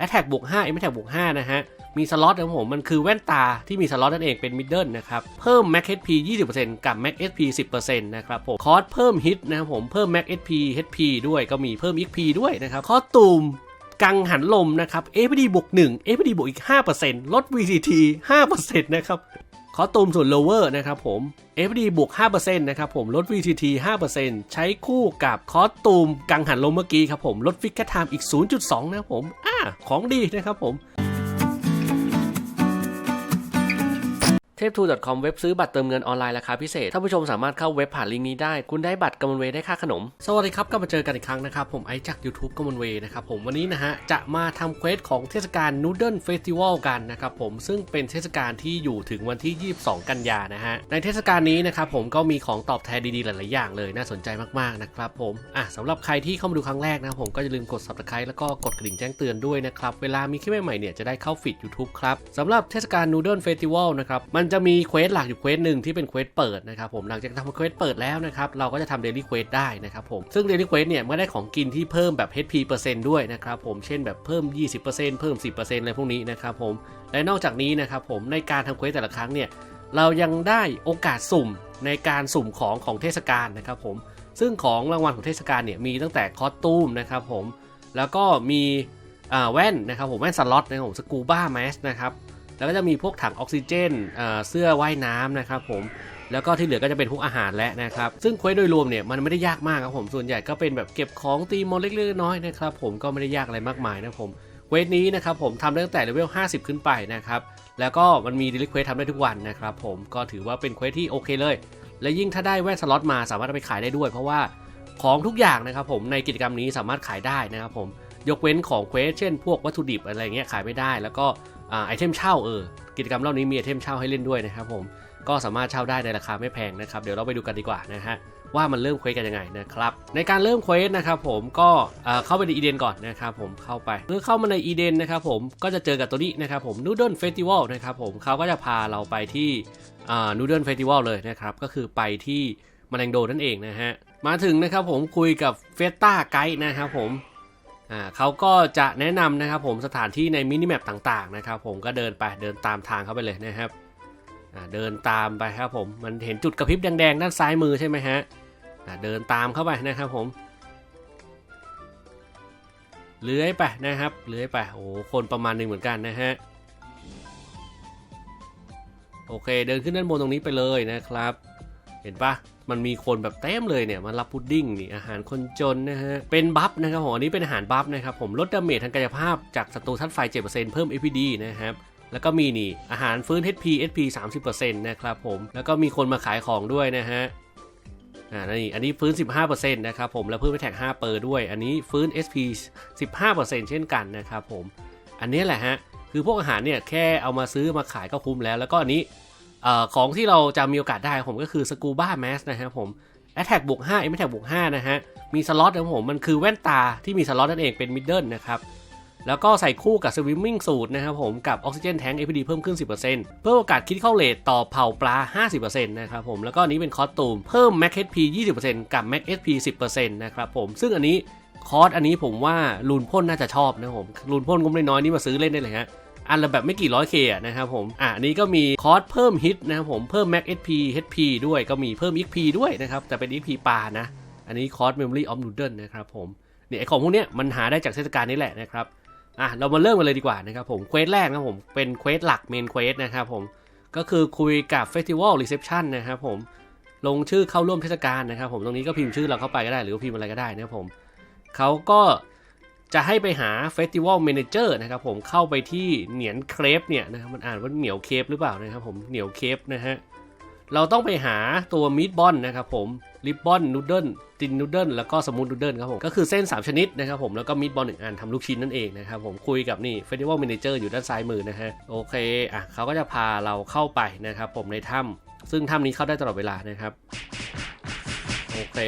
Attack บวก5 m Attack บวก5นะฮะ มีสล็อตนะผม มันคือแว่นตาที่มีสล็อตนั่นเองเป็นมิดเดิลนะครับ เพิ่ม max HP 20%กับ max HP 10%นะครับผม คอร์สเพิ่มฮิตนะครับผม เพิ่ม max HP HP ด้วยก็มีเพิ่ม XP ด้วยนะครับ คอสตูมกังหันลมนะครับ FPD บวก1 FPD บวกอีก 5%ลด VCT 5%นะครับ คอตูมส่วน lower นะครับผม FD บวก 5%นะครับผม ลด VTT 5%ใช้คู่กับคอตูมกังหันลมเมื่อกี้ครับผม ลดฟิกเกอร์ไทม์อีก 0.2 นะครับผม อ่า ของดีนะครับผม เทพทู .com เว็บซื้อบัตรเติมเงินออนไลน์ราคาพิเศษ ท่านผู้ชมสามารถเข้าเว็บผ่านลิงก์นี้ได้ คุณได้บัตรกำมลเวได้ค่าขนม สวัสดีครับก็มาเจอกันอีกครั้งนะครับ ผมไอจาก YouTube กำมลเวนะครับผมวันนี้นะฮะ จะมาทำเควสของเทศกาล Noodle Festival กันนะครับผมซึ่งเป็นเทศกาลที่อยู่ถึงวันที่ 22 กันยานะฮะ ในเทศกาลนี้นะครับผมก็มีของตอบแทนดีๆหลายๆอย่างเลยน่าสนใจมากๆนะครับผมอะสำหรับใครที่เข้ามาดูครั้งแรกนะผมก็อย่าลืมกด subscribe แล้วก็กดกระดิ่งแจ้งเตือนด้วยนะครับเวลามีคลิปใหม่ๆเนี่ยจะได้เข้าฟีด YouTube ครับสำหรับเทศกาล Noodle Festival นะครับมันจะมีเควสหลักอยู่เควสหนึ่งที่เป็นเควสเปิดนะครับผมหลังจากทำเควสเปิดแล้วนะครับเราก็จะทำเดลี่เควสได้นะครับผมซึ่งเดลี่เควสเนี่ยมันได้ของกินที่เพิ่มแบบ HP เปอร์เซ็นต์ด้วยนะครับผมเช่นแบบเพิ่ม 20%เพิ่ม 10%อะไรพวกนี้นะครับผมและนอกจากนี้นะครับผมในการทำเควสแต่ละครั้งเนี่ยเรายังได้โอกาสสุ่มในการสุ่มของของเทศกาลนะครับผมซึ่งของรางวัลของเทศกาลเนี่ยมีตั้งแต่คอสตูมนะครับผมแล้วก็มีแว่นนะครับผมแว่นสล็อตนะครับผมสกูบ้าแมสนะครับ แล้วก็จะมีพวกถังออกซิเจนเสื้อว่ายน้ำนะครับผมแล้วก็ที่เหลือก็จะเป็นพวกอาหารและนะครับ ซึ่งเควสโดยรวมเนี่ยมันไม่ได้ยากมากครับผม ส่วนใหญ่ก็เป็นแบบเก็บของตีมอนเล็กๆน้อยๆนะครับผมก็ไม่ได้ยากอะไรมากมายนะครับผม เควสนี้นะครับผมทำตั้งแต่เลเวล 50 ขึ้นไปนะครับ แล้วก็มันมีดิลิเควสทำได้ทุกวันนะครับผม ก็ถือว่าเป็นเควสที่โอเคเลย และยิ่งถ้าได้แว่นสล็อตมาสามารถไปขายได้ด้วย เพราะว่าของทุกอย่างนะครับผมในกิจกรรมนี้สามารถขายได้นะครับผม ยกเว้นของเควสเช่น พวกวัตถุดิบอะไรเงี้ยขายไม่ได้ แล้วก็ไอเทมเช่าเออกิจกรรมรอบนี้มีไอเทมเช่าให้เล่นด้วยนะครับผมก็สามารถเช่าได้ในราคาไม่แพงนะครับเดี๋ยวเราไปดูกันดีกว่านะฮะว่ามันเริ่มเควสกันยังไงนะครับในการเริ่มเควสนะครับผมก็เข้าไปในอีเดนก่อนนะครับผมเข้าไปเมื่อเข้ามาในอีเดนนะครับผมก็จะเจอกับตัวนี้นะครับผม Noodle Festival นะครับผมเขาก็จะพาเราไปที่อ่า Noodle Festival เลยนะครับก็คือไปที่มาแรงโดนั่นเองนะฮะมาถึงนะครับผมคุยกับเฟสต้าไกด์นะครับผม อ่าเขาก็จะแนะนำนะครับผมสถานที่ในมินิแมปต่างๆนะครับผมก็เดินไปเดินตามทางเข้าไปเลยนะครับอ่าเดินตามไปครับผมมันเห็นจุดกระพริบแดงๆด้านซ้ายมือใช่ไหมฮะอ่าเดินตามเข้าไปนะครับผมเลื้อยไปนะครับเลื้อยไปโอ้คนประมาณหนึ่งเหมือนกันนะฮะโอเคเดินขึ้นด้านบนตรงนี้ไปเลยนะครับ ห็นปะมันมีคนแบบเต็มเลยเนี่ยมารับพุดดิ้งนี่อาหารคนจนนะฮะ เป็นบัฟนะครับผมอันนี้เป็นอาหารบัฟนะครับผมลดดาเมจทางกายภาพจากศัตรูธาตุไฟ 7%เพิ่ม APD นะครับแล้วก็มีนี่อาหารฟื้น HP HP 30%นะครับผมแล้วก็มีคนมาขายของด้วยนะฮะอ่านี่อันนี้ฟื้น 15%นะครับผมแล้วเพิ่มไปแท็ก5เปอร์ด้วย อันนี้ฟื้น SP 15%เช่นกันนะครับผมอันนี้แหละฮะคือพวกอาหารเนี่ยแค่เอามาซื้อมาขายก็คุ้มแล้ว แล้วก็อันนี้ ออของที่เราจะมีโอกาสได้ผมก็คือสกูบ้าแมสนะครับผม Attack บวก5 m Attack บวก5นะฮะ มีสล็อตนะผมมันคือแว่นตาที่มีสล็อตนั่นเองเป็น middle นะครับแล้วก็ใส่คู่กับ swimming suit นะครับผมกับออกซิเจนแทง APD เพิ่มขึ้น 10%เพิ่มโอกาสคิดเข้าเลทต่อเผาปลา 50%นะครับผมแล้วก็นี้เป็นคอสตูม เพิ่ม max HP 20%กับ max HP 10%นะครับผมซึ่งอันนี้คอสอันนี้ผมว่าลูนพ่นน่าจะชอบนะครับผมลูนพ่นก็ไม่น้อยๆนี่มาซื้อเล่นได้เลยฮะ อันละแบบไม่กี่ร้อยเคนะครับผมอะนี้ก็มีคอร์สเพิ่มฮิตนะครับผมเพิ่ม max HP HP ด้วยก็มีเพิ่ม XP ด้วยนะครับแต่เป็น XP ปลานะ อันนี้คอร์ส memory of noodle นะครับผมเนี่ยไอของพวกเนี้ยมันหาได้จากเทศกาลนี้แหละนะครับอะเรามาเริ่มกันเลยดีกว่านะครับผมเควสแรกนะผมเป็นเควสหลักเมนเควสนะครับผมก็คือคุยกับ Festival Reception นะครับผมลงชื่อเข้าร่วมเทศกาลนะครับผมตรงนี้ก็พิมพ์ชื่อเราเข้าไปก็ได้หรือว่าพิมพ์อะไรก็ได้นะครับผมเขาก็ จะให้ไปหา Festival Manager นะครับผมเข้าไปที่เหนียนเครปเนี่ยนะครับมันอ่านว่าเหนียวเคปหรือเปล่านะครับผมเหนียวเคปนะฮะเราต้องไปหาตัวมิดบอนนะครับผมริบบอนนูเดิลตินนูเดิลแล้วก็สมูทนูเดิลครับผมก็คือเส้น 3 ชนิดนะครับผมแล้วก็มิดบอลหนึ่งอันทำลูกชิ้นนั่นเองนะครับผมคุยกับนี่ Festival Manager อยู่ด้านซ้ายมือนะฮะโอเคอะเขาก็จะพาเราเข้าไปนะครับผมในถ้ำซึ่งถ้ำนี้เข้าได้ตลอดเวลานะครับโอเค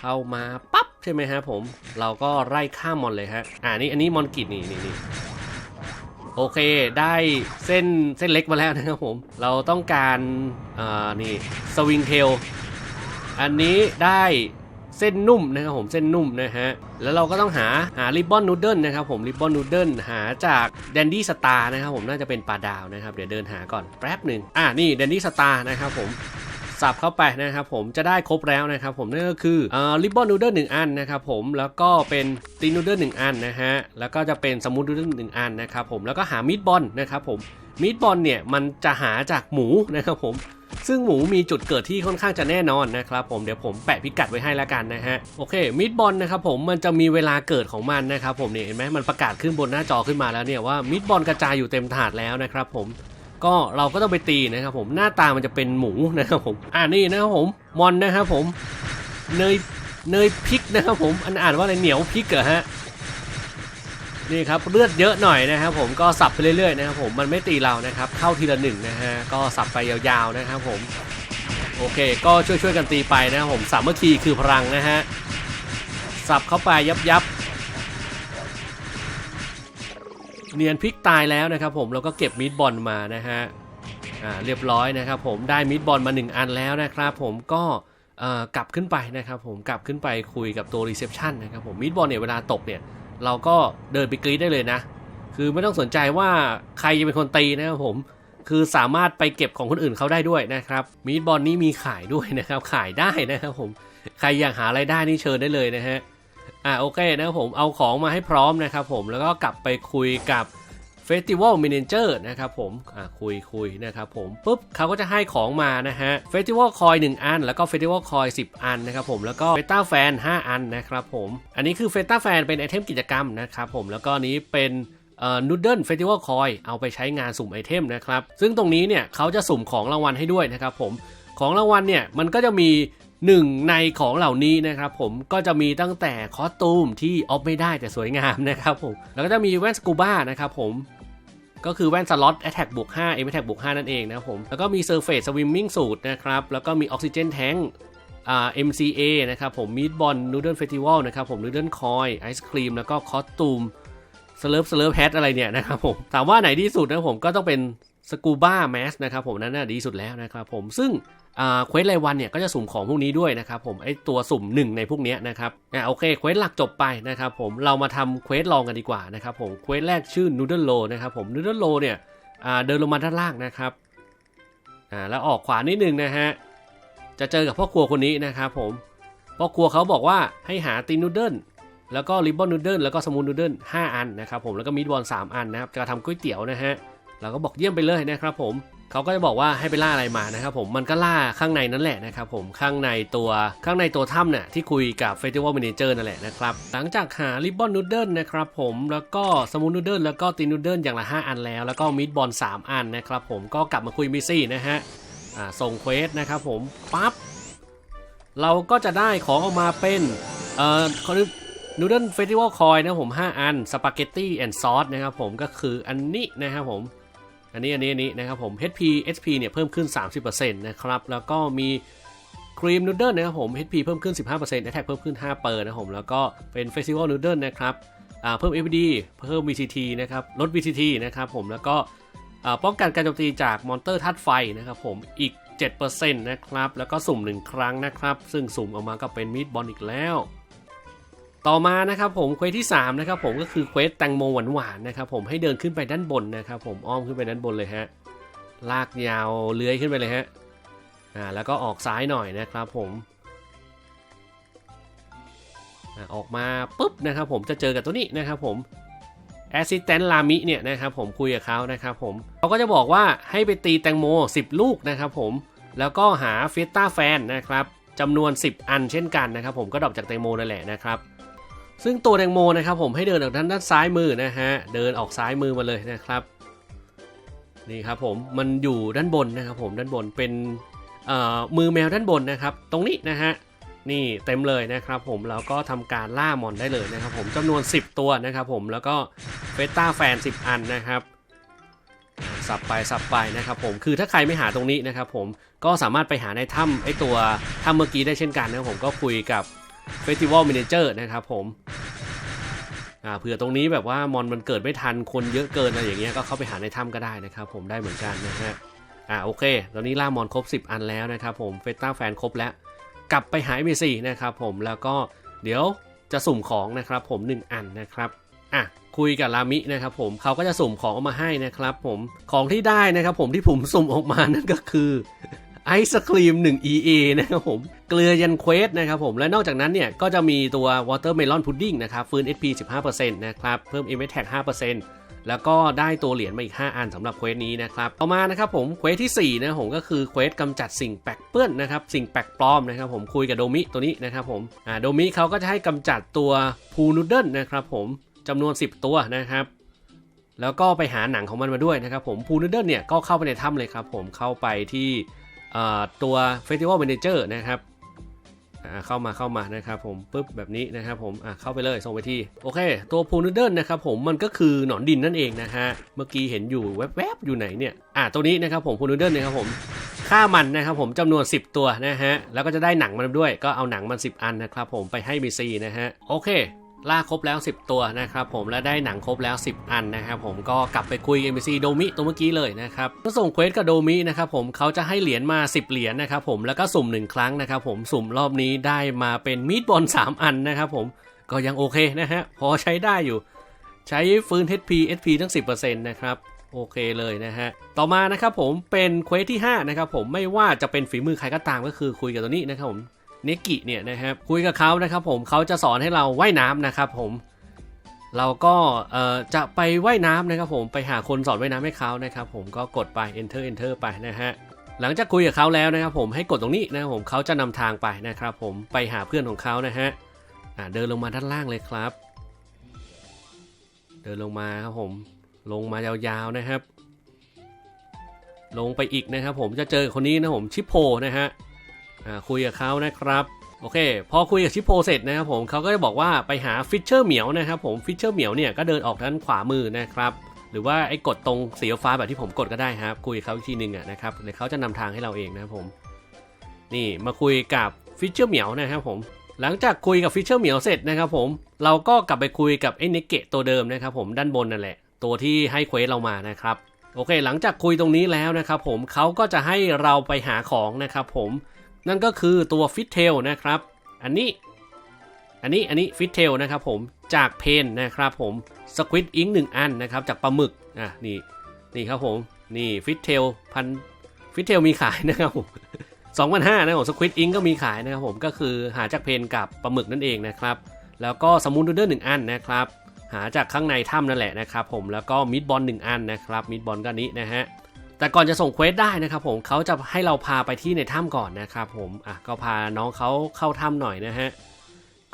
เข้ามาปั๊บ ช่ไหมฮะผม เราก็ไล่ข้ามมอนเลยฮะ อ่านี่อันนี้มอนกิดนี่นี่นี่โอเคได้เส้นเส้นเล็กมาแล้วนะครับผม เราต้องการอ่านี่สวิงเทลอันนี้ได้เส้นนุ่มนะครับผมเส้นนุ่มนะฮะแล้วเราก็ต้องหาหาริบบอนนูเดิลนะครับผมริบบอนนูเดิลหาจากแดนดี้สตาร์นะครับผมน่าจะเป็นปลาดาวนะครับเดี๋ยวเดินหาก่อนแป๊บหนึ่งอ่านี่แดนดี้สตาร์นะครับผม สับเข้าไปนะครับผมจะได้ครบแล้วนะครับผมนั่นก็คือเอ่อริบบอนนูเดิลหนึ่งอันนะครับผมแล้วก็เป็นตีนูเดิลหนึ่งอันนะฮะแล้วก็จะเป็นสมูทนูเดิลหนึ่งอันนะครับผมแล้วก็หามิดบอลนะครับผมมิดบอลเนี่ยมันจะหาจากหมูนะครับผมซึ่งหมูมีจุดเกิดที่ค่อนข้างจะแน่นอนนะครับผมเดี๋ยวผมแปะพิกัดไว้ให้แล้วกันนะฮะโอเคมิดบอลนะครับผมมันจะมีเวลาเกิดของมันนะครับผมเนี่ยเห็นไหมมันประกาศขึ้นบนหน้าจอขึ้นมาแล้วเนี่ยว่ามิดบอลกระจายอยู่เต็มถาดแล้วนะครับผม ก็เราก็ต้องไปตีนะครับผมหน้าตามันจะเป็นหมูนะครับผมอ่านี่นะครับผมมอนนะครับผมเนยเนยพริกนะครับผมอันอ่านว่าอะไรเหนียวพริกเหรอฮะนี่ครับเลือดเยอะหน่อยนะครับผมก็สับไปเรื่อยๆนะครับผมมันไม่ตีเรานะครับเข้าทีละหนึ่งนะฮะก็สับไปยาวๆนะครับผมโอเค ก็ช่วยๆกันตีไปนะครับผมสามัคคีคือพลังนะฮะสับเข้าไปยับยับ เนียนพลิกตายแล้วนะครับผมเราก็เก็บมีดบอลมานะฮะอ่าเรียบร้อยนะครับผมได้มีดบอลมา 1 อันแล้วนะครับผมก็กลับขึ้นไปนะครับผมกลับขึ้นไปคุยกับตัวรีเซพชันนะครับผมมีดบอลเนี่ยเวลาตกเนี่ยเราก็เดินไปกรีดได้เลยนะ คือไม่ต้องสนใจว่าใครจะเป็นคนตีนะครับผมคือสามารถไปเก็บของคนอื่นเขาได้ด้วยนะครับมีดบอลนี้มีขายด้วยนะครับขายได้นะครับผมใครอยากหาไรายได้นี่เชิญได้เลยนะฮะ อ่าโอเคนะครับผมเอาของมาให้พร้อมนะครับผมแล้วก็กลับไปคุยกับ Festival Manager นะครับผมอ่าคุยคุยนะครับผมปุ๊บเขาก็จะให้ของมานะฮะ Festival Coin 1อัน แล้วก็ Festival Coin 10 อันนะครับผมแล้วก็ Beta Fan 5อันนะครับผมอันนี้คือ Beta Fan เป็นไอเทมกิจกรรมนะครับผมแล้วก็นี้เป็นเอ่อ Noodle Festival Coin เอาไปใช้งานสุ่มไอเทมนะครับ ซึ่งตรงนี้เนี่ยเขาจะสุ่มของรางวัลให้ด้วยนะครับผมของรางวัลเนี่ยมันก็จะมี หนึ่งในของเหล่านี้นะครับผมก็จะมีตั้งแต่คอสตูมที่ออฟไม่ได้แต่สวยงามนะครับผมแล้วก็จะมีแว่นสกูบ้านะครับผมก็คือแว่นสล็อต Attack บวก5 M Attack บวก5นั่นเองนะครับผมแล้วก็มี Surface Swimming Suit นะครับแล้วก็มี Oxygen Tank อ่า MCA นะครับผม Meat Ball Noodle Festival นะครับผม Noodle Coin ไอศครีมแล้วก็คอสตูมสเลิฟสเลิฟแฮทอะไรเนี่ยนะครับผมถามว่าไหนดีสุดนะผมก็ต้องเป็น สกูบ้าแมสนะครับผมนั่นน่ะดีสุดแล้วนะครับผมซึ่งอ่าเควสรายวันเนี่ยก็จะสุ่มของพวกนี้ด้วยนะครับผมไอตัวสุ่มหนึ่งในพวกนี้นะครับอ่าโอเคเควสหลักจบไปนะครับผมเรามาทำเควสลองกันดีกว่านะครับผมเควสแรกชื่อ Noodle Roll นะครับผม Noodle Roll เนี่ยอ่าเดินลงมาด้านล่างนะครับอ่าแล้วออกขวานิดนึงนะฮะจะเจอกับพ่อครัวคนนี้นะครับผมพ่อครัวเขาบอกว่าให้หาตีนูเดิลแล้วก็ริบบอนนูเดิลแล้วก็สมูนนูเดิล5อันนะครับผมแล้วก็มีดบอล3อันนะครับจะทำก๋วยเตี๋ยวนะฮะ เราก็บอกเยี่ยมไปเลยนะครับผมเขาก็จะบอกว่าให้ไปล่าอะไรมานะครับผมมันก็ล่าข้างในนั่นแหละนะครับผมข้างในตัวข้างในตัวถ้ำเนี่ยที่คุยกับเฟสติวัล m ม n นเจอร์นั่นแหละนะครับหลังจากหาริบบอนนูเดิลนะครับผมแล้วก็สมูนนูเดิลแล้วก็ตีนูเดิลอย่างละ 5 อันแล้ว แล้วก็มีดบอล3 อันนะครับผมก็กลับมาคุยมิซี่นะฮะอ่าส่งเควสนะครับผมปั๊บเราก็จะได้ของออกมาเป็นเอ่อนูเดิลเฟสติวัลคอยนะผม 5 อันสปาเกตตี้แอนด์ซอสนะครับผมก็คืออันนี้นะครับผม อันนี้อันนี้อันนี้นะครับผม HP HP เนี่ยเพิ่มขึ้น 30%นะครับ แล้วก็มีครีมนูเดิลนะครับผม HP เพิ่มขึ้น 15% Attack เพิ่มขึ้น5เปอร์นะครับผมแล้วก็เป็น Festival Noodle นะครับเพิ่ม FD เพิ่ม VCT นะครับลด VCT นะครับผมแล้วก็ป้องกันการโจมตีจากมอนเตอร์ธาตุไฟนะครับผมอีก 7%นะครับแล้วก็สุ่ม 1 ครั้งนะครับ ซึ่งสุ่มออกมาก็เป็นมีดบอลอีกแล้ว ต่อมานะครับผมเควสที่3นะครับผมก็คือเควสแตงโมหวานๆนะครับผมให้เดินขึ้นไปด้านบนนะครับผมอ้อมขึ้นไปด้านบนเลยฮะลากยาวเลื้อยขึ้นไปเลยฮะอ่าแล้วก็ออกซ้ายหน่อยนะครับผมอ่าออกมาปุ๊บนะครับผมจะเจอกับตัวนี้นะครับผมแอสซิสแตนต์ลามิเนี่ยนะครับผมคุยกับเขานะครับผมเขาก็จะบอกว่าให้ไปตีแตงโม 10 ลูกนะครับผมแล้วก็หาเฟสต้าแฟนนะครับจำนวน 10 อันเช่นกันนะครับผมก็ดรอปจากแตงโมนั่นแหละนะครับ ซึ่งตัวแตงโมนะครับผมให้เดินออกด้านด้านซ้ายมือนะฮะเดินออกซ้ายมือมาเลยนะครับนี่ครับผมมันอยู่ด้านบนนะครับผมด้านบนเป็นมือแมวด้านบนนะครับ ตรงนี้นะฮะนี่เต็มเลยนะครับผมแล้วก็ทำการล่ามอนได้เลยนะครับผมจำนวน 10 ตัวนะครับผมแล้วก็เฟต้าแฟน 10 อันนะครับสับไปสับไปนะครับผมคือถ้าใครไม่หาตรงนี้นะครับผมก็สามารถไปหาในถ้ำไอตัวถ้ำเมื่อกี้ได้เช่นกันนะครับผมก็คุยกับ เฟสติวัล m ม n นเจอร์นะครับผมอ่าเผื่อตรงนี้แบบว่ามอนมันเกิดไม่ทันคนเยอะเกินอะไรอย่างเงี้ยก็เข้าไปหาในถ้ำก็ได้นะครับผมได้เหมือนกันนะฮะอ่าโอเค ตอนนี้ล่ามอนครบ 10 อันแล้วนะครับผมเฟสต้าแฟนครบแล้ว กลับไปหา MBC นะครับผมแล้วก็เดี๋ยวจะสุ่มของนะครับผม 1 อันนะครับอะคุยกับรามินะครับผมเขาก็จะสุ่มของออกมาให้นะครับผมของที่ได้นะครับผมที่ผมสุ่มออกมานั่นก็คือ ไอศครีม 1 EA นะครับผม เกลือยันเควสนะครับผม และนอกจากนั้นเนี่ย ก็จะมีตัว Watermelon Pudding นะครับ ฟื้น HP 15%นะครับ เพิ่ม m s t a g 5%แล้วก็ได้ตัวเหรียญมาอีก 5 อันสำหรับเควสนี้นะครับ ต่อมานะครับผม เควสที่ 4 นะผมก็คือเควสกำจัดสิ่งแปลกเปื้อนนะครับ สิ่งแปลกปลอมนะครับผมคุยกับโดมิตัวนี้นะครับผมอ่าโดมิเขาก็จะให้กำจัดตัวพูนูเดิลนะครับผมจำนวน 10 ตัวนะครับแล้วก็ไปหาหนังของมันมาด้วยนะครับผมพูนูเดิลเนี่ยก็เข้าไปในถ้ำเลยครับผมเข้าไปที่ ตัว Festival Manager นะครับเข้ามาเข้ามานะครับผมปุ๊บแบบนี้นะครับผมเข้าไปเลยส่งไปที่โอเค ตัวพูนูเดิลนะครับผมมันก็คือหนอนดินนั่นเองนะฮะเมื่อกี้เห็นอยู่แวบๆอยู่ไหนเนี่ยอะตัวนี้นะครับผมพูนูเดิลนะครับผมฆ่ามันนะครับผมจำนวน 10 ตัวนะฮะแล้วก็จะได้หนังมันด้วยก็เอาหนังมัน 10 อันนะครับผมไปให้บีซีนะฮะโอเค ล่าครบแล้ว 10 ตัวนะครับผมและได้หนังครบแล้ว 10 อันนะครับผมก็กลับไปคุย NPC โดมิตัวเมื่อกี้เลยนะครับก็ส่งเควสกับโดมินะครับผมเขาจะให้เหรียญมา 10 เหรียญนะครับผมแล้วก็สุ่ม 1 ครั้งนะครับผมสุ่มรอบนี้ได้มาเป็นมีดบอล3 อันนะครับผมก็ยังโอเคนะฮะพอใช้ได้อยู่ ใช้ฟื้น HP SP ทั้ง 10%นะครับโอเคเลยนะฮะ ต่อมานะครับผมเป็นเควสที่5นะครับผมไม่ว่าจะเป็นฝีมือใครก็ตามก็คือคุยกับตัวนี้นะครับผม นกิเนี่ยนะครับคุยกับเขานะครับผมเขาจะสอนให้เราว่ายน้ำนะครับผมเราก็จะไปว่ายน้ำนะครับผมไปหาคนสอนว่ายน้ำให้เขานะครับผมก็กดไป enter enter ไปนะฮะหลังจากคุยกับเขาแล้วนะครับผมให้กดตรงนี้นะครับผมเขาจะนำทางไปนะครับผมไปหาเพื่อนของเขานะฮะเดินลงมาด้านล่างเลยครับ เดินลงมาครับผมลงมายาวๆนะครับ ลงไปอีกนะครับผมจะเจอคนนี้นะผมชิปโพนะฮะ คุยกับเขานะครับโอเค พอคุยกับชิปโปเสร็จนะครับผมเขาก็จะบอกว่าไปหาฟิชเชอร์เหมียวนะครับผมฟิชเชอร์เหมียวเนี่ยก็เดินออกด้านขวามือนะครับหรือว่าไอ้กดตรงสีฟ้าแบบที่ผมกดก็ได้ครับ คุยกับเขาอีกทีหนึ่งอะนะครับเดี๋ยวเขาจะนำทางให้เราเองนะครับผม นี่มาคุยกับฟิชเชอร์เหมียวนะครับผม หลังจากคุยกับฟิชเชอร์เหมียวเสร็จนะครับผม เราก็กลับไปคุยกับไอ้เนเกะตัวเดิมนะครับผมด้านบนนั่นแหละ ตัวที่ให้เควสเรามานะครับ โอเค หลังจากคุยตรงนี้แล้วนะครับผมเขาก็จะให้เราไปหาของนะครับผม นั่นก็คือตัวฟิตเทลนะครับ อันนี้ อันนี้ อันนี้ฟิตเทลนะครับผม จากเพนนะครับผมสควิตอิงหนึ่งอันนะครับ จากปลาหมึก อะ นี่ นี่ครับผม นี่ฟิตเทลพันฟิตเทลมีขายนะครับผมสองพันห้านะครับสควิตอิงก็มีขายนะครับผม ก็คือหาจากเพนกับปลาหมึกนั่นเองนะครับ แล้วก็สมูนดูเดอร์หนึ่งอันนะครับ หาจากข้างในถ้ำนั่นแหละนะครับผม แล้วก็มิดบอลหนึ่งอันนะครับ มิดบอลก็นี้นะฮะ แต่ก่อนจะส่งเควสได้นะครับผมเขาจะให้เราพาไปที่ในถ้ำก่อนนะครับผมอะก็พาน้องเขาเข้าถ้ำหน่อยนะฮะ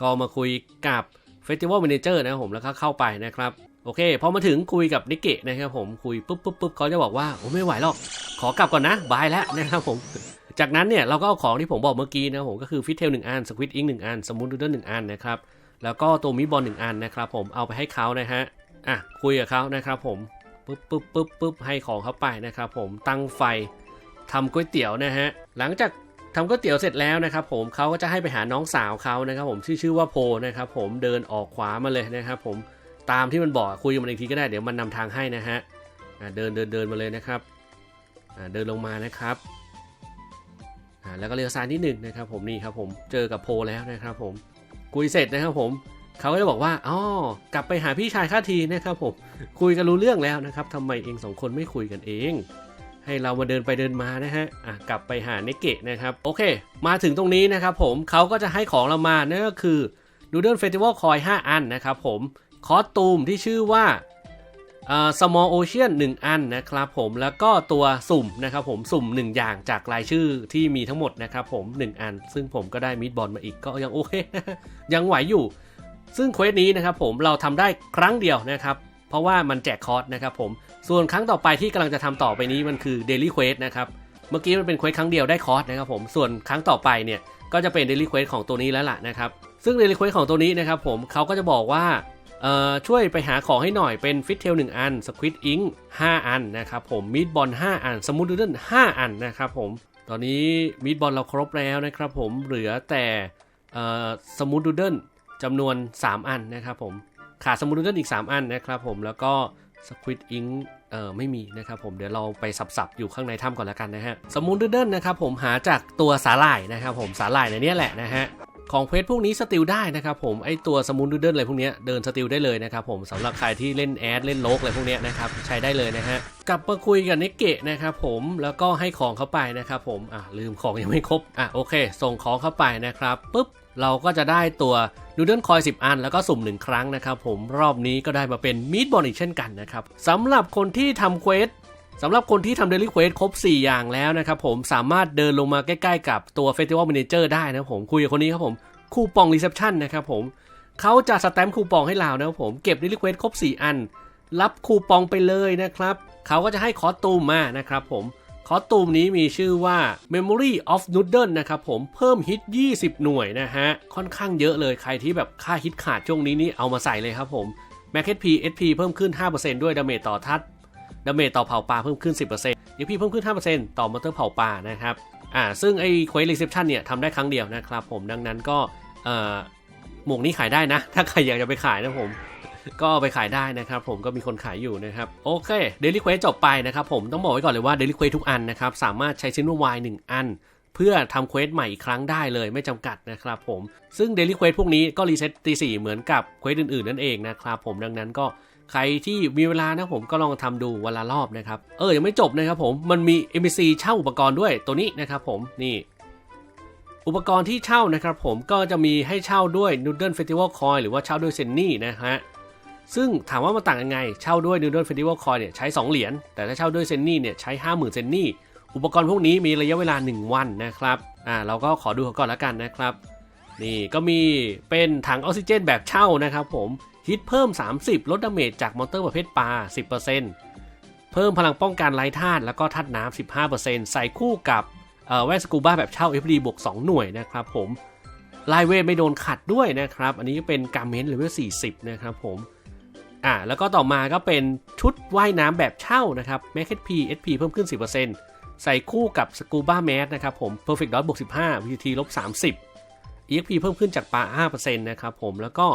ก็มาคุยกับ Festival Manager นะครับผมแล้วก็เข้าไปนะครับโอเคพอมาถึงคุยกับนิกเกะนะครับผมคุยปุ๊บปุ๊บปุ๊บเขาจะบอกว่าโอ้ไม่ไหวหรอกขอกลับก่อนนะบายแล้วนะครับผมจากนั้นเนี่ยเราก็เอาของที่ผมบอกเมื่อกี้นะผมก็คือฟิตเทลหนึ่งอันสควิตอิงหนึ่งอันสมูทดูเดิลหนึ่งอันนะครับแล้วก็ตัวมิบอลหนึ่งอันนะครับผมเอาไปให้เขานะฮะอะคุยกับเขานะครับผม ปุ๊บปุ๊บปุ๊บปุ๊บให้ของเขาไปนะครับผมตั้งไฟทำก๋วยเตี๋ยวนะฮะหลังจากทำก๋วยเตี๋ยวเสร็จแล้วนะครับผมเขาก็จะให้ไปหาน้องสาวเขานะครับผมชื่อชื่อว่าโพนะครับผมเดินออกขวามาเลยนะครับผมตามที่มันบอกคุยกับมันอีกทีก็ได้เดี๋ยวมันนำทางให้นะฮะเดินเดินเดินมาเลยนะครับเดินลงมานะครับแล้วก็เลี้ยวซ้ายนิดหนึ่งนะครับผมนี่ครับผมเจอกับโพแล้วนะครับผมคุยเสร็จนะครับผม เขาก็จะบอกว่าอ๋อกลับไปหาพี่ชายข้าทีนะครับผมคุยกันรู้เรื่องแล้วนะครับทำไมเองสองคนไม่คุยกันเอง ให้เรามาเดินไปเดินมานะฮะอะกลับไปหาเนเกะนะครับโอเค มาถึงตรงนี้นะครับผมเขาก็จะให้ของเรามานั่นก็คือ Noodle Festival Coin 5อันนะครับผมคอสตูมที่ชื่อว่าเอ่อ Small Ocean 1อันนะครับผมแล้วก็ตัวสุ่มนะครับผมสุ่ม 1 อย่างจากรายชื่อที่มีทั้งหมดนะครับผม 1 อัน ซึ่งผมก็ได้มิดบอลมาอีกก็ยังโอเค ยังไหวอยู่ ซึ่งเควสนี้นะครับผมเราทำได้ครั้งเดียวนะครับเพราะว่ามันแจกคอร์สนะครับผมส่วนครั้งต่อไปที่กำลังจะทำต่อไปนี้มันคือ Daily Quest นะครับเมื่อกี้มันเป็นเควสครั้งเดียวได้คอร์สนะครับผมส่วนครั้งต่อไปเนี่ยก็จะเป็น Daily Quest ของตัวนี้แล้วล่ะนะครับซึ่ง Daily Quest ของตัวนี้นะครับผมเขาก็จะบอกว่าเอ่อช่วยไปหาของให้หน่อยเป็นฟิตเทล1อัน Squid Ink 5อันนะครับผมมิดบอล5อันสมูทดูเดิล5อันนะครับผมตอนนี้มิดบอลเราครบแล้วนะครับผมเหลือแต่สมูทดูเดิล จำนวน 3 อันนะครับผมขาดสมูทดูเดิลอีก 3 อันนะครับผมแล้วก็สควิตอิงเออไม่มีนะครับผมเดี๋ยวเราไปสับๆอยู่ข้างในถ้ำก่อนแล้วกันนะฮะสมูนเดิลนะครับผมหาจากตัวสาหร่ายนะครับผมสาหร่ายในนี้แหละนะฮะของเควสพวกนี้สติลได้นะครับผมไอตัวสมูนเดิลอะไรพวกเนี้ยเดินสติลได้เลยนะครับผมสำหรับใครที่เล่นแอดเล่นโลกอะไรพวกเนี้ยนะครับใช้ได้เลยนะฮะกลับมาคุยกับนิกเกะนะครับผมแล้วก็ให้ของเข้าไปนะครับผมอะลืมของยังไม่ครบอะโอเค ส่งของเข้าไปนะครับปุ๊บ เราก็จะได้ตัวนูเดิลคอย 10 อัน แล้วก็สุ่ม 1 ครั้งนะครับผมรอบนี้ก็ได้มาเป็นมีดบอลอีกเช่นกันนะครับสำหรับคนที่ทำเควสสำหรับคนที่ทำเดลิเควสครบ 4 อย่างแล้วนะครับผมสามารถเดินลงมาใกล้ๆกับตัว Festival Manager ได้นะผมคุยกับคนนี้ครับผมคูปองรีเซพชันนะครับผมเขาจะสแตมป์คูปองให้เรานะครับผมเก็บเดลิเควสครบ 4 อัน รับคูปองไปเลยนะครับเขาก็จะให้คอสตูมมานะครับผม คอสตูมนี้มีชื่อว่า Memory of Noodle นะครับผมเพิ่มฮิต 20 หน่วยนะฮะ ค่อนข้างเยอะเลยใครที่แบบค่าฮิตขาดช่วงนี้นี่เอามาใส่เลยครับผม Max HP SP เพิ่มขึ้น 5%ด้วยดาเมจต่อทัดดาเมจต่อเผาปลาเพิ่มขึ้น 10% EP เพิ่มขึ้น 5%ต่อมอเตอร์เผาปลานะครับ อ่า ซึ่งไอ้ Quest Reception เนี่ยทำได้ครั้งเดียวนะครับผมดังนั้นก็เอ่อหมวกนี้ขายได้นะ ถ้าใครอยากจะไปขายนะผม ก็ไปขายได้นะครับ ผมก็มีคนขายอยู่นะครับ โอเคเดลิเควสจบไปนะครับผมต้องบอกไว้ก่อนเลยว่าเดลิเควสทุกอันนะครับ สามารถใช้ซินวายหนึ่งอัน เพื่อทำเควสใหม่อีกครั้งได้เลยไม่จำกัดนะครับผมซึ่งเดลิเควสพวกนี้ก็รีเซ็ตตีสี่เหมือนกับเควสอื่นๆนั่นเองนะครับผมดังนั้นก็ใครที่มีเวลานะผมก็ลองทำดูวันละรอบนะครับ เออ ยังไม่จบนะครับผม มันมี MBC เช่าอุปกรณ์ด้วยตัวนี้นะครับผม นี่ อุปกรณ์ที่เช่านะครับผมก็จะมีให้เช่าด้วย Noodle Festival Coin หรือว่าเช่าด้วยเซนนี่นะฮะ ซึ่งถามว่ามันต่างยังไง เช่าด้วย Noodle Festival Coin เนี่ยใช้ 2 เหรียญ แต่ถ้าเช่าด้วยเซนนี่เนี่ยใช้ 50,000 เซนนี่ อุปกรณ์พวกนี้มีระยะเวลา 1 วันนะครับ อ่าเราก็ขอดูก่อนล้วกันนะครับ นี่ก็มีเป็นถังออกซิเจนแบบเช่านะครับผม ฮิตเพิ่ม 30 ลดดาเมจจากมอนเตอร์ประเภทปลา 10%เพิ่มพลังป้องกันไร้ธาตุแล้วก็ธาตุน้ำ15%ใส่คู่กับแว่นสกูบ้าแบบเช่า FD บวก2หน่วยนะครับผมลายเวทไม่โดนขัดด้วยนะครับ อันนี้เป็นการเมนต์เลเวล40 นะครับผม อ่าแล้วก็ต่อมาก็เป็นชุดว่ายน้ำแบบเช่านะครับ Max HP SP เพิ่มขึ้น 10%ใส่คู่กับ Scuba Mask นะครับผม Perfect Dot บวก15 VT ลบ30 EXP เพิ่มขึ้นจากปลา5%นะครับผมแล้วก็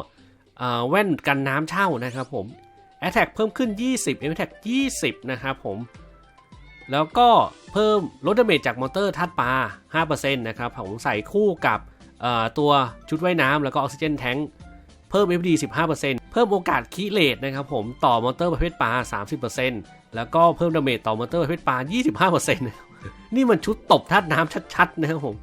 แว่นกันน้ำเช่านะครับผม Attack เพิ่มขึ้น 20 Attack 20 นะครับผม แล้วก็เพิ่มลดดาเมจจากมอเตอร์ธาตุปลา5%นะครับผมใส่คู่กับตัวชุดว่ายน้ำแล้วก็ออกซิเจนแทงเพิ่ม FD 15% เพิ่มโอกาสคีเลตนะครับผมต่อมอเตอร์ประเภทปลา 30%แล้วก็เพิ่มดาเมจต่อมอเตอร์ประเภทปลา 25%นี่มันชุดตบธาตุน้ำชัดๆนะครับผม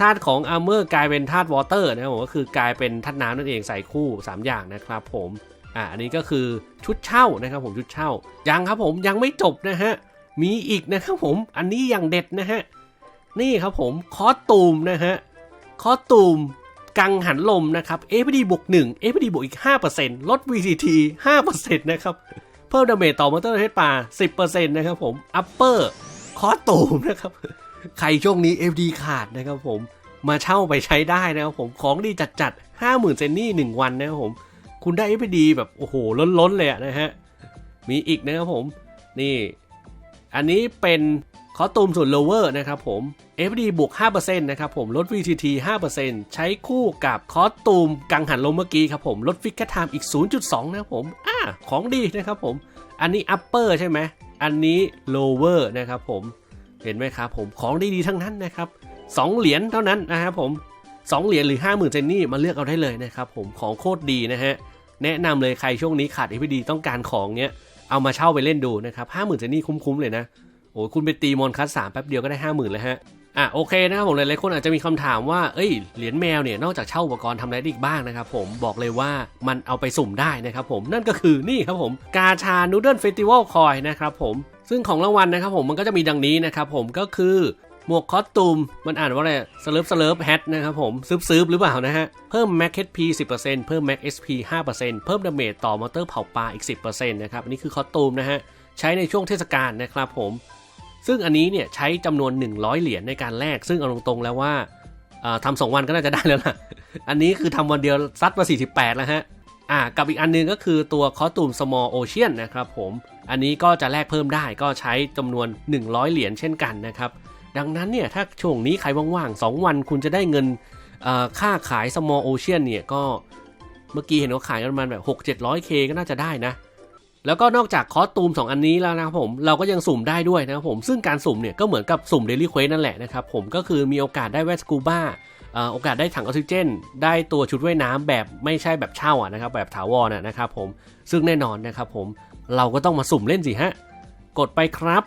ธาตุของอาร์เมอร์กลายเป็นธาตุวอเตอร์นะครับผมก็คือกลายเป็นธาตุน้ำนั่นเองใส่คู่ 3 อย่างนะครับผมอ่าอันนี้ก็คือชุดเช่านะครับผมชุดเช่า ยังครับผมยังไม่จบนะฮะมีอีกนะครับผมอันนี้อย่างเด็ดนะฮะนี่ครับผมคอตูมนะฮะคอตูม กังหันลมนะครับ FPD บวก1 FPD บวกอีก 5%ลด VCT 5%นะครับ เพิ่มดาเมจต่อมอเตอร์เพชรป่า 10%นะครับผม อัปเปอร์คอสตูมนะครับ ใครช่วงนี้ FD ขาดนะครับผม มาเช่าไปใช้ได้นะครับผม ของดีจัดจัด50,000 เซนนี่ 1 วันนะครับผม คุณได้ FD แบบ โอ้โห ล้นๆเลยนะฮะ มีอีกนะครับผม นี่ อันนี้เป็น คอตูมส่วน lower นะครับผม FD บวก 5%นะครับผม ลด VCT 5%ใช้คู่กับคอตูมกังหันลมเมื่อกี้ครับผม ลดฟิกเกอร์ไทม์อีก 0.2 นะครับผม อ่า ของดีนะครับผม อันนี้ upper ใช่ไหม อันนี้ lower นะครับผม เห็นไหมครับผม ของดีๆทั้งนั้นนะครับ 2 เหรียญเท่านั้นนะครับผม 2 เหรียญหรือ 50,000เจนนี่มาเลือกเอาได้เลยนะครับผม ของโคตรดีนะฮะ แนะนำเลยใครช่วงนี้ขาด FD ต้องการของเนี้ย เอามาเช่าไปเล่นดูนะครับ 50,000เจนนี่คุ้มๆเลยนะ อ้ยคุณไปตีมอนคัสสามแป๊บเดียวก็ได้ห้าหมื่นเลยฮะอะโอเคนะครับผมหลายๆคนอาจจะมีคำถามว่าเอ้ยเหรียญแมวเนี่ยนอกจากเช่าอุปกรณ์ทำอะไรได้อีกบ้างนะครับผมบอกเลยว่ามันเอาไปสุ่มได้นะครับผมนั่นก็คือนี่ครับผมกาชานูเดิลเฟสติวัลคอยนะครับผมซึ่งของรางวัลนะครับผมมันก็จะมีดังนี้นะครับผมก็คือหมวกคอสตูม มันอ่านว่าอะไรสเลิฟสเลิฟแฮทนะครับผมซึบซึบหรือเปล่านะฮะ เพิ่ม Max HP 10%เพิ่ม Max SP 5%เพิ่มดาเมจต่อมอเตอร์เผาปลาอีก10%นะครับ อันนี้คือคอสตูมนะฮะ ใช้ในช่วงเทศกาลนะครับผม ซึ่งอันนี้เนี่ยใช้จำนวน 100 เหรียญในการแลกซึ่งเอาตรงๆแล้วว่าทำสองวันก็น่าจะได้แล้วล่ะ อันนี้คือทำวันเดียวซัดมา 48 แล้วฮะอ่ากับอีกอันหนึงก็คือตัวคอสตูม small ocean นะครับผมอันนี้ก็จะแลกเพิ่มได้ก็ใช้จำนวน 100 เหรียญเช่นกันนะครับดังนั้นเนี่ยถ้าช่วงนี้ใครว่างๆ 2 วันคุณจะได้เงินค่าขาย small ocean เนี่ยก็เมื่อกี้เห็นว่าขายกันประมาณแบบ 6 700k ก็น่าจะได้นะ แล้วก็นอกจากคอสตูม 2 อันนี้แล้วนะครับผมเราก็ยังสุ่มได้ด้วยนะครับผมซึ่งการสุ่มเนี่ยก็เหมือนกับสุ่มเดลี่เควสนั่นแหละนะครับผมก็คือมีโอกาสได้แวสกูบ้าโอกาสได้ถังออกซิเจน ได้ตัวชุดว่ายน้ำแบบไม่ใช่แบบเช่าอะนะครับแบบถาวรน่ะนะครับผมซึ่งแน่นอนนะครับผมเราก็ต้องมาสุ่มเล่นสิฮะกดไปครับ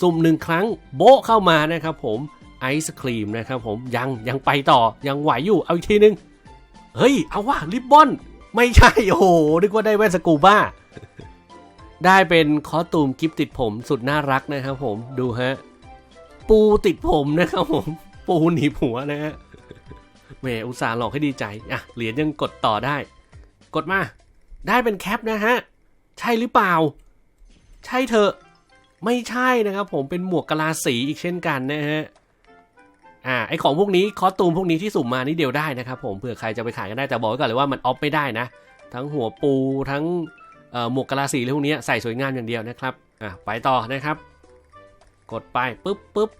สุ่มหนึ่งครั้งโบะเข้ามานะครับผมไอศครีมนะครับผมยังยังไปต่อยังไหวอยู่เอาอีกทีนึงเฮ้ยเอาว่าริบบอนไม่ใช่โอ้โหนึกว่าได้แว่นสกูบ้า ได้เป็นคอตูมกิฟติดผมสุดน่ารักนะครับผมดูฮะ ปูติดผมนะครับผม ปูหนีผัวนะฮะแหมอุตส่าห์หลอกให้ดีใจ อะ เหรียญยังกดต่อได้ กดมา ได้เป็นแคปนะฮะ ใช่หรือเปล่า ใช่เถอะ ไม่ใช่นะครับผมเป็นหมวกกะลาสีอีกเช่นกันนะฮะอ่าไอของพวกนี้คอสตูมพวกนี้ที่สุ่มมานี่เดียวได้นะครับผมเผื่อใครจะไปขายกันได้แต่บอกไว้ก่อนเลยว่ามันออฟไม่ได้นะ ทั้งหัวปูทั้ง หมวกกะลาสีอะไรพวกนี้ใส่สวยงามอย่างเดียวนะครับอะไปต่อนะครับ กดไปปุ๊บปุ๊บ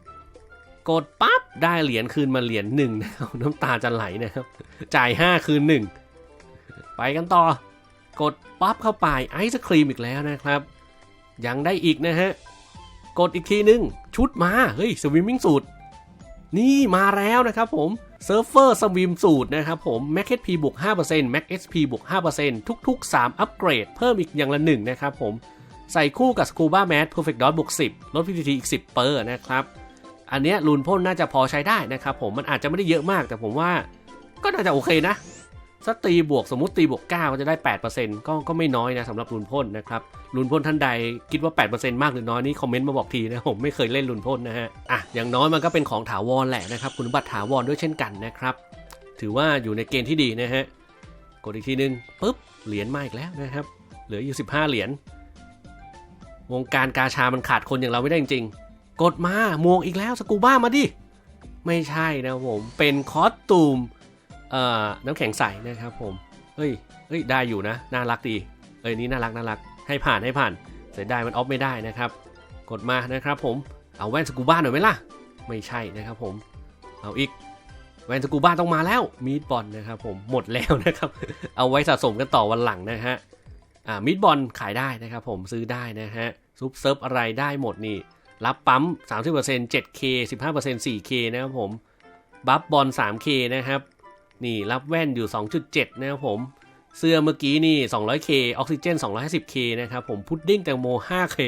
กดปั๊บได้เหรียญคืนมาเหรียญหนึ่งนะครับน้ำตาจะไหลนะครับ จ่าย 5 คืน 1 ไปกันต่อ กดปั๊บเข้าไปไอศครีมอีกแล้วนะครับ ยังได้อีกนะฮะ กดอีกทีนึง ชุดมา เฮ้ย สวิมมิ่งสูตรนี่มาแล้วนะครับผม เซิร์ฟเวอร์สวิมสูตรนะครับผม Mac HP บวก5% Mac SP บวก5%ทุก ๆ 3 อัปเกรด เพิ่มอีกอย่างละหนึ่งนะครับผม ใส่คู่กับ Scuba Mask Perfect Dot บวก10 ลด PTT อีก 10 เปอร์นะครับ อันเนี้ยรูนพ่นน่าจะพอใช้ได้นะครับผม มันอาจจะไม่ได้เยอะมากแต่ผมว่าก็น่าจะโอเคนะ สักตีบวกสมมติตีบวก 9 ก็จะได้ 8%ก็ก็ไม่น้อยนะสำหรับรูนพ่นนะครับรูนพ่นท่านใดคิดว่า 8%มากหรือน้อยนี่คอมเมนต์มาบอกทีนะผมไม่เคยเล่นรูนพ่นนะฮะอะอย่างน้อยมันก็เป็นของถาวรแหละนะครับคุณบัติถาวรด้วยเช่นกันนะครับถือว่าอยู่ในเกณฑ์ที่ดีนะฮะกดอีกทีนึงปุ๊บเหรียญมาอีกแล้วนะครับเหลืออยู่ 15 เหรียญวงการกาชามันขาดคนอย่างเราไม่ได้จริงๆกดมาหมวกอีกแล้วสกูบ้ามาดิไม่ใช่นะผมเป็นคอสตูม น้ำแข็งใสนะครับผมเฮ้ยเฮ้ยได้อยู่นะ น่ารักดีเอ้ยนี่น่ารักน่ารัก ให้ผ่านให้ผ่านเสียดายมันออฟไม่ได้นะครับ กดมานะครับผม เอาแว่นสกูบ้าหน่อยไหมล่ะ ไม่ใช่นะครับผม เอาอีก แว่นสกูบ้าต้องมาแล้ว มีดบอลนะครับผม หมดแล้วนะครับ เอาไว้สะสมกันต่อวันหลังนะฮะ อ่ามิดบอลขายได้นะครับผมซื้อได้นะฮะ ซุปเซิร์ฟอะไรได้หมดนี่ รับปั๊ม 30% 7K 15% 4K นะครับผม บัฟบอล 3K นะครับ นี่รับแว่นอยู่ 2.7 นะครับผม เสื้อเมื่อกี้นี่ 200K ออกซิเจน 250K นะครับผมพุดดิ้งแตงโม 5K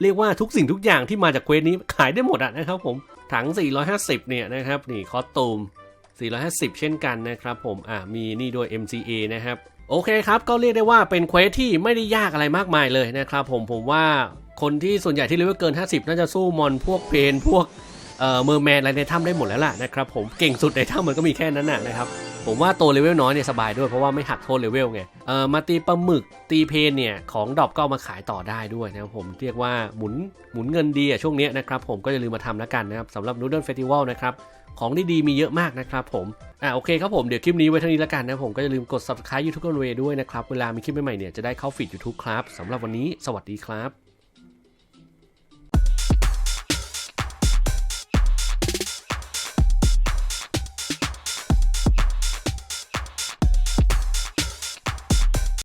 เรียกว่าทุกสิ่งทุกอย่างที่มาจากเควสนี้ขายได้หมดอะนะครับผมถัง 450 เนี่ยนะครับ นี่คอสตูม 450 เช่นกันนะครับผม อ่ามีนี่ด้วย MCA นะครับ โอเคครับ ก็เรียกได้ว่าเป็นเควสที่ไม่ได้ยากอะไรมากมายเลยนะครับผม ผมว่าคนที่ส่วนใหญ่ที่เลเวลเกิน 50 น่าจะสู้มอนพวกเพนพวกเอ่อเมอร์แมนอะไรในถ้ำได้หมดแล้วล่ะนะครับผม เก่งสุดในถ้ำมันก็มีแค่นั้นน่ะนะครับ ผมว่าตัวเลเวลน้อยเนี่ยสบายด้วยเพราะว่าไม่หักโทษเลเวลไงเอ่อมาตีปลาหมึกตีเพนเนี่ยของดรอปก็เอามาขายต่อได้ด้วยนะครับผมเรียกว่าหมุนหมุนเงินดีอะช่วงนี้นะครับผมก็อย่าลืมมาทำแล้วกันนะครับสำหรับ Noodle Festival นะครับของดีๆมีเยอะมากนะครับผม อ่าโอเคครับผม เดี๋ยวคลิปนี้ไว้เท่านี้แล้วกันนะผมก็อย่าลืมกด subscribe YouTube กันเวด้วยนะครับ เวลามีคลิปใหม่ๆเนี่ยจะได้เข้าฟีด YouTube ครับสำหรับวันนี้สวัสดีครับ